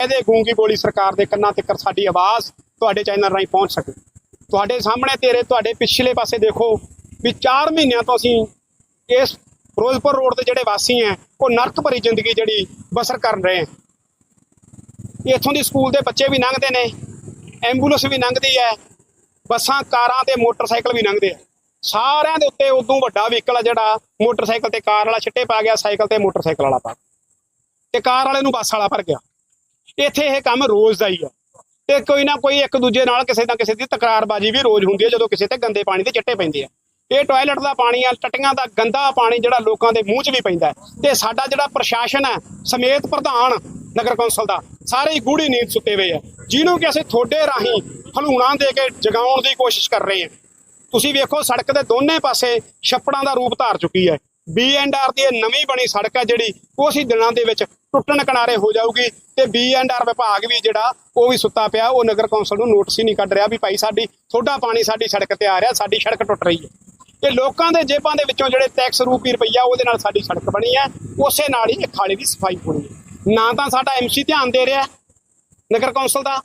ਇਹਦੇ ਗੂੰਗੀ ਬੋਲੀ ਸਰਕਾਰ ਦੇ ਕੰਨਾਂ ਤੱਕ ਸਾਡੀ ਆਵਾਜ਼ ਤੁਹਾਡੇ ਚੈਨਲ ਰਾਹੀਂ ਪਹੁੰਚ ਸਕੇ। ਤੁਹਾਡੇ ਸਾਹਮਣੇ ਤੇਰੇ, ਤੁਹਾਡੇ ਪਿਛਲੇ ਪਾਸੇ ਦੇਖੋ ਵੀ 4 ਮਹੀਨਿਆਂ ਤੋਂ ਅਸੀਂ ਇਸ ਫਿਰੋਜ਼ਪੁਰ ਰੋਡ ਦੇ ਜਿਹੜੇ ਵਾਸੀ ਹੈ ਉਹ ਨਰਕ ਭਰੀ ਜ਼ਿੰਦਗੀ ਜਿਹੜੀ ਬਸਰ ਕਰ ਰਹੇ ਹੈ ਇੱਥੋਂ ਦੀ ਸਕੂਲ ਦੇ ਬੱਚੇ ਵੀ ਲੰਘਦੇ ਨੇ, ਐਂਬੂਲੈਂਸ ਵੀ ਲੰਘਦੀ ਹੈ ਬੱਸਾਂ, ਕਾਰਾਂ ਤੇ ਮੋਟਰਸਾਈਕਲ ਵੀ ਲੰਘਦੇ ਆ ਸਾਰਿਆਂ ਦੇ ਉੱਤੇ ਉਦੋਂ ਵੱਡਾ ਵਹੀਕਲ ਆ ਜਿਹੜਾ ਮੋਟਰਸਾਈਕਲ ਤੇ ਕਾਰ ਵਾਲਾ ਛਿੱਟੇ ਪਾ ਗਿਆ, ਸਾਈਕਲ ਤੇ ਮੋਟਰਸਾਈਕਲ ਵਾਲਾ ਪਾ ਤੇ ਕਾਰ ਵਾਲੇ ਨੂੰ ਬੱਸ ਵਾਲਾ ਭਰ ਗਿਆ। ਇੱਥੇ ਇਹ ਕੰਮ ਰੋਜ਼ ਦਾ ਹੀ ਆ। ਤੇ ਕੋਈ ਨਾ ਕੋਈ ਇੱਕ ਦੂਜੇ ਨਾਲ ਕਿਸੇ ਨਾ ਕਿਸੇ ਦੀ ਤਕਰਾਰਬਾਜ਼ੀ ਵੀ ਰੋਜ਼ ਹੁੰਦੀ ਹੈ ਜਦੋਂ ਕਿਸੇ ਤੇ ਗੰਦੇ ਪਾਣੀ ਦੇ ਚਿੱਟੇ ਪੈਂਦੇ ਆ। ਇਹ ਟਾਇਲਟ ਦਾ ਪਾਣੀ ਆ, ਟੱਟੀਆਂ ਦਾ ਗੰਦਾ ਪਾਣੀ ਜਿਹੜਾ ਲੋਕਾਂ ਦੇ ਮੂੰਹ 'ਚ ਵੀ ਪੈਂਦਾ ਹੈ। ਤੇ ਸਾਡਾ ਜਿਹੜਾ ਪ੍ਰਸ਼ਾਸਨ ਹੈ, ਸਮੇਤ ਪ੍ਰਧਾਨ ਨਗਰ ਕੌਂਸਲ ਦਾ, ਸਾਰੇ ਹੀ ਗੂੜੀ ਨੀਂਦ ਸੁੱਤੇ ਹੋਏ ਆ। ਜਿਹਨੂੰ ਕਿ ਅਸੀਂ ਥੋੜੇ ਰਾਹੀਂ ਹਲੂਣਾ ਦੇ ਕੇ ਜਗਾਉਣ ਦੀ ਕੋਸ਼ਿਸ਼ ਕਰ ਰਹੇ ਹਾਂ। ਤੁਸੀਂ ਵੇਖੋ, ਸੜਕ ਦੇ ਦੋਨੇ ਪਾਸੇ ਛੱਪੜਾਂ ਦਾ ਰੂਪ ਧਾਰ ਚੁੱਕੀ ਹੈ। ਬੀ ਐਂਡ ਆਰ ਦੀ ਇਹ ਨਵੀਂ ਬਣੀ ਸੜਕ ਹੈ ਜਿਹੜੀ ਉਹ ਹੀ ਦਿਨਾਂ ਦੇ ਵਿੱਚ ਟੁੱਟਣ ਕਿਨਾਰੇ ਹੋ ਜਾਊਗੀ ਤੇ ਬੀ ਐਂਡ ਆਰ ਵਿਭਾਗ ਵੀ ਜਿਹੜਾ, ਉਹ ਵੀ ਸੁੱਤਾ ਪਿਆ, ਉਹ ਨਗਰ ਕੌਂਸਲ ਨੂੰ ਨੋਟਿਸ ਹੀ ਨਹੀਂ ਕੱਢ ਰਿਹਾ ਵੀ ਭਾਈ ਸਾਡੀ ਥੋੜਾ ਪਾਣੀ ਸਾਡੀ ਸੜਕ ਤੇ ਆ ਰਿਹਾ, ਸਾਡੀ ਸੜਕ ਟੁੱਟ ਰਹੀ ਹੈ। ਇਹ ਲੋਕਾਂ ਦੇ ਜੇਬਾਂ ਦੇ ਵਿੱਚੋਂ ਜਿਹੜੇ ਟੈਕਸ ਰੂਪੀ ਰੁਪਈਆ, ਉਹਦੇ ਨਾਲ ਸਾਡੀ ਸੜਕ ਬਣੀ ਹੈ, ਉਸੇ ਨਾਲ ਹੀ ਇਹ ਖਾਲੇ ਦੀ ਸਫ਼ਾਈ ਹੋਣੀ ਹੈ। ਨਾ ਤਾਂ ਸਾਡਾ ਐਮਸੀ ਧਿਆਨ ਦੇ ਰਿਹਾ ਨਗਰ ਕੌਂਸਲ ਦਾ।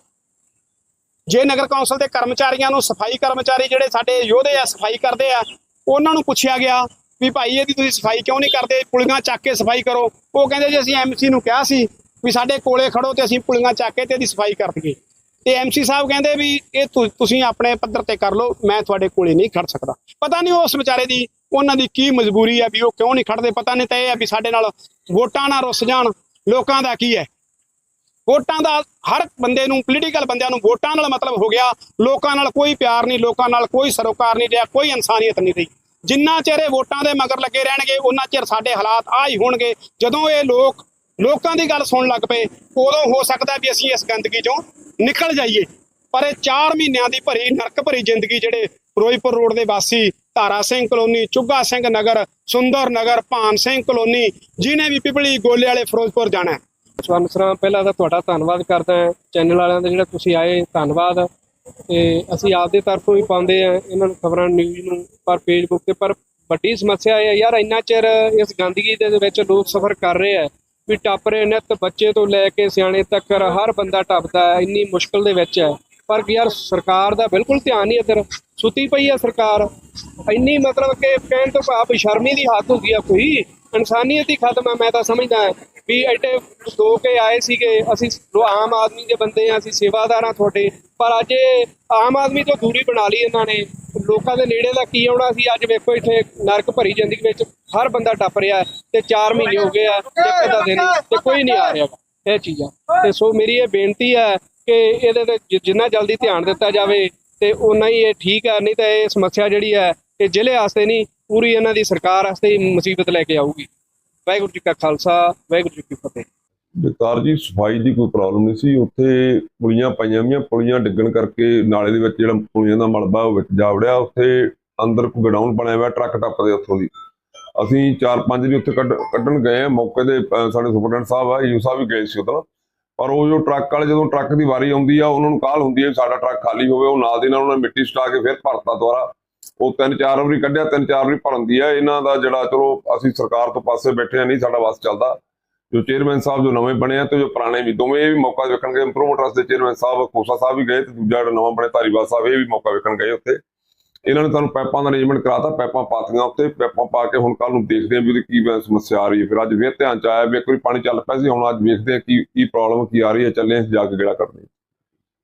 ਜੇ ਨਗਰ ਕੌਂਸਲ ਦੇ ਕਰਮਚਾਰੀਆਂ ਨੂੰ ਸਫ਼ਾਈ ਕਰਮਚਾਰੀ ਜਿਹੜੇ ਸਾਡੇ ਯੋਧੇ ਆ, ਸਫ਼ਾਈ ਕਰਦੇ ਆ, ਉਹਨਾਂ ਨੂੰ ਪੁੱਛਿਆ ਗਿਆ ਵੀ ਭਾਈ ਇਹਦੀ ਤੁਸੀਂ ਸਫ਼ਾਈ ਕਿਉਂ ਨਹੀਂ ਕਰਦੇ? ਪੁਲੀਆਂ ਚੱਕ ਕੇ ਸਫ਼ਾਈ ਕਰੋ। ਉਹ ਕਹਿੰਦੇ ਜੀ, ਅਸੀਂ ਐਮਸੀ ਨੂੰ ਕਿਹਾ ਸੀ ਵੀ ਸਾਡੇ ਕੋਲੇ ਖੜੋ ਤੇ ਅਸੀਂ ਪੁਲੀਆਂ ਚੱਕ ਕੇ ਤੇ ਇਹਦੀ ਸਫ਼ਾਈ ਕਰ ਦਈਏ ਤੇ ਐਮਸੀ ਸਾਹਿਬ ਕਹਿੰਦੇ ਵੀ ਇਹ ਤੁਸੀਂ ਆਪਣੇ ਪੱਧਰ ਤੇ ਕਰ ਲਓ, ਮੈਂ ਤੁਹਾਡੇ ਕੋਲੇ ਨਹੀਂ ਖੜ ਸਕਦਾ। ਪਤਾ ਨਹੀਂ ਉਸ ਵਿਚਾਰੇ ਦੀ ਉਹਨਾਂ ਦੀ ਕੀ ਮਜਬੂਰੀ ਆ ਵੀ ਉਹ ਕਿਉਂ ਨਹੀਂ ਖੜਦੇ? ਪਤਾ ਨਹੀਂ ਤਾਂ ਇਹ ਆ ਵੀ ਸਾਡੇ ਨਾਲ ਵੋਟਾਂ ਨਾਲ ਰੁੱਸ ਜਾਣ। ਲੋਕਾਂ ਦਾ ਕੀ ਹੈ? ਵੋਟਾਂ ਦਾ ਹਰ ਬੰਦੇ ਨੂੰ ਪੋਲੀਟੀਕਲ ਬੰਦਿਆਂ ਨੂੰ ਵੋਟਾਂ ਨਾਲ ਮਤਲਬ ਹੋ ਗਿਆ। ਲੋਕਾਂ ਨਾਲ ਕੋਈ ਪਿਆਰ ਨਹੀਂ, ਲੋਕਾਂ ਨਾਲ ਕੋਈ ਸਰੋਕਾਰ ਨਹੀਂ ਰਿਹਾ, ਕੋਈ ਇਨਸਾਨੀਅਤ ਨਹੀਂ ਰਹੀ। ਜਿੰਨਾ ਚਿਰ ਇਹ ਵੋਟਾਂ ਦੇ ਮਗਰ ਲੱਗੇ ਰਹਿਣਗੇ ਉਹਨਾਂ ਚਿਰ ਸਾਡੇ ਹਾਲਾਤ ਆ ਹੀ ਹੋਣਗੇ। ਜਦੋਂ ਇਹ ਲੋਕ, ਲੋਕਾਂ ਦੀ ਗੱਲ ਸੁਣਨ ਲੱਗ ਪਏ, ਉਦੋਂ ਹੋ ਸਕਦਾ ਵੀ ਅਸੀਂ ਇਸ ਗੰਦਗੀ ਚੋਂ ਨਿਕਲ ਜਾਈਏ। ਪਰ ਇਹ 4 ਮਹੀਨਿਆਂ ਦੀ ਭਰੀ, ਨਰਕ ਭਰੀ ਜ਼ਿੰਦਗੀ ਜਿਹੜੇ ਫਿਰੋਜ਼ਪੁਰ ਰੋਡ ਦੇ ਵਾਸੀ ਧਾਰਾ ਸਿੰਘ ਕਲੋਨੀ, ਚੁੱਗਾ ਸਿੰਘ ਨਗਰ, ਸੁੰਦਰ ਨਗਰ, ਭਾਨ ਸਿੰਘ ਕਲੋਨੀ ਜਿਹਨੇ ਵੀ ਪਿਪਲੀ ਗੋਲੇ ਵਾਲੇ ਫਿਰੋਜ਼ਪੁਰ ਜਾਣਾ ਹੈ। ਸਵਰਨ ਸਰਾਂ ਪਹਿਲਾਂ ਤਾਂ ਤੁਹਾਡਾ ਧੰਨਵਾਦ ਕਰਦਾ ਹਾਂ। ਚੈਨਲ ਵਾਲਿਆਂ ਦਾ ਜਿਹੜਾ ਤੁਸੀਂ ਆਏ, ਧੰਨਵਾਦ। ਤੇ ਅਸੀਂ ਆਪਦੇ ਤਰਫੋਂ ਵੀ ਪਾਉਂਦੇ ਆ ਇਹਨਾਂ ਨੂੰ ਖਬਰਾਂ ਨਿਊਜ਼ ਨੂੰ, ਪਰ ਫੇਸਬੁੱਕ ਤੇ, ਪਰ ਵੱਡੀ ਸਮੱਸਿਆ ਇਹ ਹੈ, ਯਾਰ ਇੰਨਾ ਚਿਰ ਇਸ ਗੰਦਗੀ ਦੇ ਵਿੱਚ ਲੋਕ ਸਫ਼ਰ ਕਰ ਰਹੇ ਆ ਵੀ ਟੱਪ ਰਹੇ ਨਿੱਤ ਬੱਚੇ ਤੋਂ ਲੈ ਕੇ ਸਿਆਣੇ ਤੱਕ ਹਰ ਬੰਦਾ ਟੱਪਦਾ ਹੈ, ਇੰਨੀ ਮੁਸ਼ਕਲ ਦੇ ਵਿੱਚ ਹੈ। ਪਰ ਯਾਰ ਸਰਕਾਰ ਦਾ ਬਿਲਕੁਲ ਧਿਆਨ ਨਹੀਂ ਇੱਧਰ, ਸੁੱਤੀ ਪਈ ਹੈ ਸਰਕਾਰ। ਇੰਨੀ ਮਤਲਬ ਕਿ ਕਹਿਣ ਤੋਂ ਭਾਵ ਸ਼ਰਮੀ ਦੀ ਹੱਦ ਹੁੰਦੀ ਆ ਕੋਈ, ਇਨਸਾਨੀਅਤ ਹੀ ਖਤਮ ਹੈ, ਮੈਂ ਤਾਂ ਸਮਝਦਾ ਵੀ ਐਡੇ ਦੋ ਕੇ ਆਏ ਸੀਗੇ, ਅਸੀਂ ਆਮ ਆਦਮੀ ਦੇ ਬੰਦੇ ਆ, ਅਸੀਂ ਸੇਵਾਦਾਰ ਆ ਤੁਹਾਡੇ, ਪਰ ਅੱਜ ਇਹ ਆਮ ਆਦਮੀ ਤੋਂ ਦੂਰੀ ਬਣਾ ਲਈ ਇਹਨਾਂ ਨੇ। ਲੋਕਾਂ ਦੇ ਨੇੜੇ ਦਾ ਕੀ ਆਉਣਾ ਸੀ, ਅੱਜ ਵੇਖੋ ਇੱਥੇ ਨਰਕ ਭਰੀ ਜ਼ਿੰਦਗੀ ਵਿੱਚ ਹਰ ਬੰਦਾ ਟੱਪ ਰਿਹਾ ਹੈ, ਤੇ 4 ਮਹੀਨੇ ਹੋ ਗਏ ਆ ਇੱਕ ਦਾ ਦਿਨ, ਤੇ ਕੋਈ ਨਹੀਂ ਆ ਰਿਹਾ। ਇਹ ਚੀਜ਼ਾਂ। ਤੇ ਸੋ ਮੇਰੀ ਇਹ ਬੇਨਤੀ ਹੈ ਕਿ ਇਹਦੇ ਤੇ ਜਿੰਨਾ ਜਲਦੀ ਧਿਆਨ ਦਿੱਤਾ ਜਾਵੇ, ਤੇ ਉਨਾ ਹੀ ਇਹ ਠੀਕ ਹੈ, ਨਹੀਂ ਤਾਂ ਇਹ ਸਮੱਸਿਆ ਜਿਹੜੀ ਹੈ, ਇਹ ਜ਼ਿਲ੍ਹੇ ਵਾਸਤੇ ਨਹੀਂ, ਪੂਰੀ ਇਹਨਾਂ ਦੀ ਸਰਕਾਰ ਵਾਸਤੇ ਮੁਸੀਬਤ ਲੈ ਕੇ ਆਊਗੀ। ਵਾਹਿਗੁਰੂ ਜੀ ਕਾ ਖਾਲਸਾ, ਵਾਹਿਗੁਰੂ ਜੀ ਕੀ ਫਤਿਹ। ਜਗਤਾਰ ਜੀ, ਸਫ਼ਾਈ ਦੀ ਕੋਈ ਪ੍ਰੋਬਲਮ ਨਹੀਂ ਸੀ। ਉੱਥੇ ਪੁਲੀਆਂ ਪਾਈਆਂ ਵੀਆਂ ਪੁਲੀਆਂ ਡਿੱਗਣ ਕਰਕੇ ਨਾਲੇ ਦੇ ਵਿੱਚ ਜਿਹੜਾ ਪੁਲੀਆਂ ਦਾ ਮਲਬਾ ਉਹ ਵਿੱਚ ਜਾ ਵੜਿਆ। ਉੱਥੇ ਅੰਦਰ ਕੋਈ ਗਡਾਊਨ ਬਣਿਆ ਹੋਇਆ ਟਰੱਕ ਟੱਪਦੇ ਉੱਥੋਂ ਦੀ। ਅਸੀਂ ਚਾਰ ਪੰਜ ਵੀ ਉੱਥੇ ਕੱਢਣ ਗਏ ਮੌਕੇ ਦੇ ਸਾਡੇ ਸੁਪਰਡੈਂਟ ਸਾਹਿਬ ਆ ਯੂ ਸਾਹਿਬ ਵੀ ਗਏ ਸੀ ਉਦੋਂ ਪਰ ਉਹ ਜੋ ਟਰੱਕ ਵਾਲੇ, ਜਦੋਂ ਟਰੱਕ ਦੀ ਵਾਰੀ ਆਉਂਦੀ ਆ, ਉਹਨਾਂ ਨੂੰ ਕਾਲ ਹੁੰਦੀ ਹੈ ਸਾਡਾ ਟਰੱਕ ਖਾਲੀ ਹੋਵੇ, ਉਹ ਨਾਲ ਦੀ ਨਾਲ ਉਹਨਾਂ ਨੇ ਮਿੱਟੀ ਸਟਾ ਕੇ ਫਿਰ ਭਰਤਾ ਦੁਆਰਾ ਉਹ ਤਿੰਨ ਚਾਰ ਵਾਰੀ ਕੱਢਿਆ, ਤਿੰਨ ਚਾਰ ਵਾਰੀ ਭਰਨ ਦੀ ਆ। ਇਹਨਾਂ ਦਾ ਜਿਹੜਾ ਚਲੋ ਅਸੀਂ ਸਰਕਾਰ ਤੋਂ ਪਾਸੇ ਬੈਠੇ ਆ, ਨਹੀਂ ਸਾਡਾ ਵਾਸ ਚੱਲਦਾ। ਜੋ ਚੇਅਰਮੈਨ ਸਾਹਿਬ ਜੋ ਨਵੇਂ ਬਣੇ ਆ ਤੇ ਜੋ ਪੁਰਾਣੇ ਵੀ ਦੋਵੇਂ ਵੀ ਮੌਕਾ ਵੇਖਣ ਇੰਪਰੂਵਮੈਂਟ ਟਰਸਟ ਦੇ ਚੇਅਰਮੈਨ ਸਾਹਿਬ, ਖੋਸਾ ਸਾਹਿਬ ਵੀ ਗਏ ਤੇ ਦੂਜਾ ਜਿਹੜਾ ਨਵਾਂ ਬਣੇ ਧਾਰੀਵਾਲ ਸਾਹਿਬ, ਇਹ ਵੀ ਮੌਕਾ ਵੇਖਣ ਗਏ ਉੱਥੇ। ਇਹਨਾਂ ਨੇ ਤੁਹਾਨੂੰ ਪੈਪਾਂ ਦਾ ਅਰੇਂਜਮੈਂਟ ਕਰਾਤਾ, ਪੈਪਾਂ ਪਾਤੀਆਂ ਉੱਤੇ ਪੈਪਾਂ ਪਾ ਕੇ ਹੁਣ ਕੱਲ ਨੂੰ ਦੇਖਦੇ ਆ ਵੀ ਉਹਦੀ ਕੀ ਸਮੱਸਿਆ ਆ ਰਹੀ ਹੈ। ਫਿਰ ਅੱਜ ਫਿਰ ਧਿਆਨ ਚ ਆਇਆ ਵੀ ਇੱਕ ਵਾਰੀ ਪਾਣੀ ਚੱਲ ਪਿਆ ਸੀ, ਹੁਣ ਅੱਜ ਵੇਖਦੇ ਆ ਕੀ ਕੀ ਪ੍ਰੋਬਲਮ ਕੀ ਆ ਰਹੀ ਹੈ। ਚੱਲੇ ਅਸੀਂ ਜਾ ਕੇ ਗੇੜਾ ਕਰਦੇ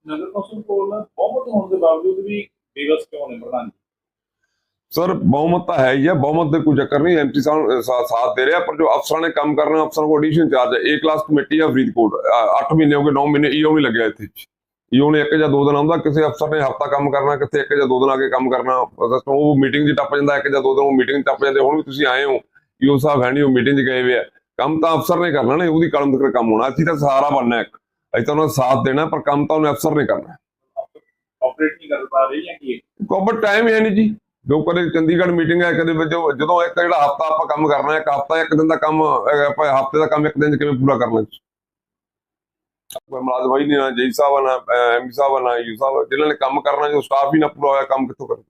ਨਗਰ ਕੌਂਸਲ ਕੋਲ ਬਹੁਤ ਹੋਣ ਦੇ ਬਾਵਜੂਦ ਵੀ ਬੇਵਸ ਕਿਉਂ ਨੇ ਪ੍ਰਧਾਨ ਜੀ? ਸਰ ਬਹੁਮਤ ਤਾਂ ਹੈ ਹੀ ਹੈ। ਬਹੁਮਤ ਦੇ ਕੋਈ ਚੱਕਰ ਨਹੀਂ। ਐਮਪੀ ਸਾਹਿਬ ਅਹ, ਸਾ- ਸਾਥ ਦੇ ਰਿਹਾ ਪਰ ਜੋ ਅਫਸਰਾਂ ਨੇ ਕੰਮ ਕਰਨਾ ਅਫਸਰਾਂ ਕੋਲ ਐਡੀਸ਼ਨ ਚਾਰਜ ਹੈ। ਏ ਕਲਾਸ ਕਮੇਟੀ ਆ ਫਰੀਦਕੋਟ। 8 ਮਹੀਨੇ ਹੋ ਗਏ 9 ਮਹੀਨੇ ਈਓ ਨਹੀਂ ਲੱਗਿਆ ਇੱਥੇ। ਈਓ ਨੇ ਇੱਕ ਜਾਂ ਦੋ ਦਿਨ ਆਉਂਦਾ ਕਿਸੇ ਅਫਸਰ ਨੇ ਹਫਤਾ ਕੰਮ ਕਰਨਾ ਕਿਤੇ ਇੱਕ ਜਾਂ ਦੋ ਦਿਨ ਆ ਕੇ ਕੰਮ ਕਰਨਾ। ਉਹ ਮੀਟਿੰਗ 'ਚ ਟੱਪ ਜਾਂਦਾ ਇੱਕ ਜਾਂ ਦੋ ਦਿਨ ਉਹ ਮੀਟਿੰਗ ਟੱਪ ਜਾਂਦੇ। ਹੁਣ ਵੀ ਤੁਸੀਂ ਆਏ ਹੋ। ਈਓ ਸਾਹਿਬ ਹੈ ਨਹੀਂ ਉਹ ਮੀਟਿੰਗ 'ਚ ਗਏ ਹੋਏ ਆ। ਕੰਮ ਤਾਂ ਅਫਸਰ ਨੇ ਕਰਨਾ ਨੇ ਉਹਦੀ ਕਲਮ ਤੱਕ ਕੰਮ ਹੋਣਾ। ਅਸੀਂ ਤਾਂ ਸਹਾਰਾ ਬਣਨਾ ਇੱਕ। ਅਸੀਂ ਤਾਂ ਉਹਨਾਂ ਦਾ ਸਾਥ ਦੇਣਾ ਪਰ ਕੰਮ ਤਾਂ ਉਹਨੇ ਅਫਸਰ ਨੇ ਕਰਨਾ। ਆਪਰੇਟ ਨਹੀਂ ਕਰ ਪਾ ਰਹੀ ਜਾਂ ਕੀ? ਕੋਬਰ ਟਾਈਮ ਹੈ ਨਹੀਂ ਜੀ। ਜੋ ਕਦੇ ਚੰਡੀਗੜ੍ਹ ਮੀਟਿੰਗ ਹੈ ਕਦੇ ਵਜੋਂ ਜਦੋਂ ਇੱਕ ਜਿਹੜਾ ਹਫਤਾ ਆਪਾਂ ਕੰਮ ਕਰਨਾ ਹੈ ਇੱਕ ਹਫਤਾ ਇੱਕ ਦਿਨ ਦਾ ਕੰਮ ਆਪਾਂ ਹਫ਼ਤੇ ਦਾ ਕੰਮ ਇੱਕ ਦਿਨ 'ਚ ਕਿਵੇਂ ਪੂਰਾ ਕਰਨਾ ਕੋਈ ਮੁਲਾਜ਼ਮ ਹੀ ਨਹੀਂ ਨਾ ਜਈ ਸਾਹਿਬ ਆ, ਨਾ ਐਮਪੀ ਸਾਹਿਬ ਨਾ ਯੂ ਸਾਹਿਬ ਆ। ਜਿਨ੍ਹਾਂ ਨੇ ਕੰਮ ਕਰਨਾ ਜੋ ਸਟਾਫ ਹੀ ਨਾ ਪੂਰਾ ਹੋਇਆ ਕੰਮ ਕਿੱਥੋਂ ਕਰੇ